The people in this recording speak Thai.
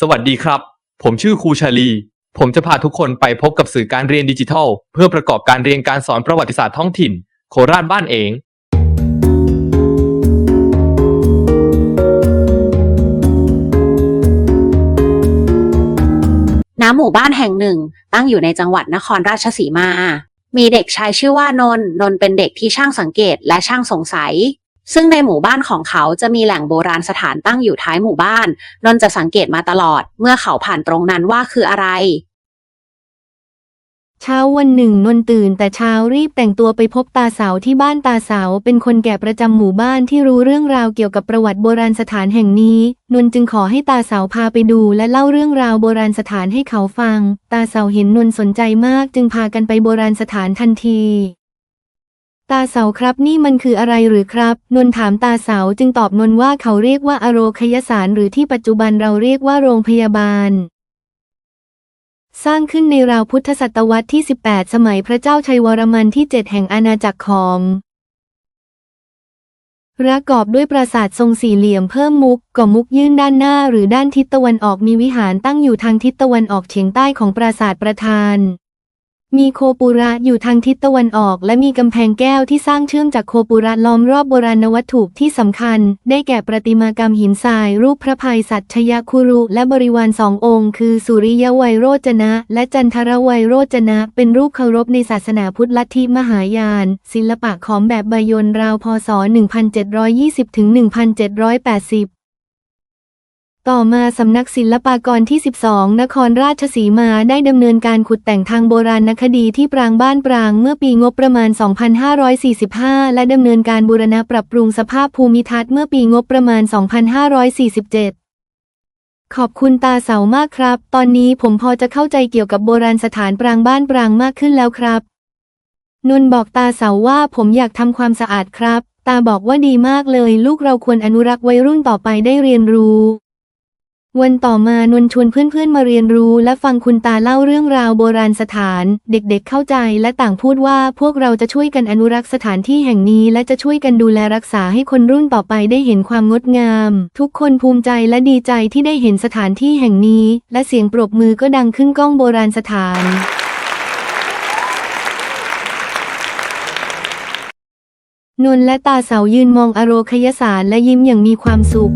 สวัสดีครับ ผมชื่อครูชาลี ผมจะพาทุกคนไปพบกับสื่อการเรียนดิจิทัล เพื่อประกอบการเรียนการสอนประวัติศาสตร์ท้องถิ่น โคราชบ้านเอง ณหมู่บ้านแห่งหนึ่ง ตั้งอยู่ในจังหวัดนครราชสีมา มีเด็กชายชื่อว่านนท์นนท์เป็นเด็กที่ช่างสังเกตและช่างสงสัย ซึ่งในหมู่บ้านของเขาจะมีแหล่งโบราณสถานตั้งอยู่ท้ายหมู่บ้าน นนท์จะสังเกตมาตลอด เมื่อเขาผ่านตรงนั้นว่าคืออะไร เช้าวันหนึ่งนนตื่นแต่เช้ารีบแต่งตัวไปพบตาเสาที่บ้านตาเสาเป็นคนแก่ประจำหมู่บ้านที่รู้เรื่องราวเกี่ยวกับประวัติโบราณสถานแห่งนี้ นนจึงขอให้ตาเสาพาไปดูและเล่าเรื่องราวโบราณสถานให้เขาฟัง ตาเสาเห็นนนสนใจมากจึงพากันไปโบราณสถานทันที ตาเสาครับนี่มันคืออะไรหรือครับ นนถามตาเสาจึงตอบนนว่าเขาเรียกว่าอโรคยสารหรือที่ปัจจุบันเราเรียกว่าโรงพยาบาล สร้างขึ้นในราวพุทธศตวรรษที่ 18 สมัยพระเจ้าชัยวรมันที่ 7 แห่งอาณาจักรของประกอบด้วยปราสาททรงสี่เหลี่ยมเพิ่มมุกก่อมุกยื่นด้านหน้าหรือด้านทิศตะวันออกมีวิหารตั้งอยู่ทางทิศตะวันออกเฉียงใต้ของปราสาทประธาน มีโคปุระอยู่ทางทิศตะวันออก และมีกำแพงแก้วที่สร้างเชื่อมจากโคปุระล้อมรอบโบราณวัตถุที่สำคัญ ได้แก่ประติมากรรมหินทราย รูปพระภัยสัตชยคุรุ และบริวารสององค์ คือสุริยวัยโรจนะ และจันทรวัยโรจนะ เป็นรูปเคารพในศาสนาพุทธลัทธิมหายาน ศิลปะขอมแบบบยนราวพศ 1720ถึง1780 ต่อมาสำนักศิลปากรที่ 12 นครราชสีมาได้ดำเนินการขุดแต่งทางโบราณคดีที่ปรางบ้านปรางเมื่อปีงบประมาณ 2545 และดำเนินการบูรณะปรับปรุงสภาพภูมิทัศน์เมื่อปีงบประมาณ 2547 ขอบคุณตาเสามากครับ ตอนนี้ผมพอจะเข้าใจเกี่ยวกับโบราณสถานปรางบ้านปรางมากขึ้นแล้วครับ นนบอกตาเสาว่าผมอยากทำความสะอาดครับ ตาบอกว่าดีมากเลย ลูกเราควรอนุรักษ์ไวัยรุ่นต่อไปได้เรียนรู้ วันต่อมานนชวนเพื่อนๆมาเรียนรู้และฟังคุณตาเล่าเรื่องราวโบราณสถาน เด็กๆเข้าใจและต่างพูดว่าพวกเราจะช่วยกันอนุรักษ์สถานที่แห่งนี้ และจะช่วยกันดูแลรักษาให้คนรุ่นต่อไปได้เห็นความงดงาม ทุกคนภูมิใจและดีใจที่ได้เห็นสถานที่แห่งนี้ และเสียงปรบมือก็ดังขึ้นก้องโบราณสถานนนและตาเสายืนมองอโรคยสารและยิ้มอย่างมีความสุข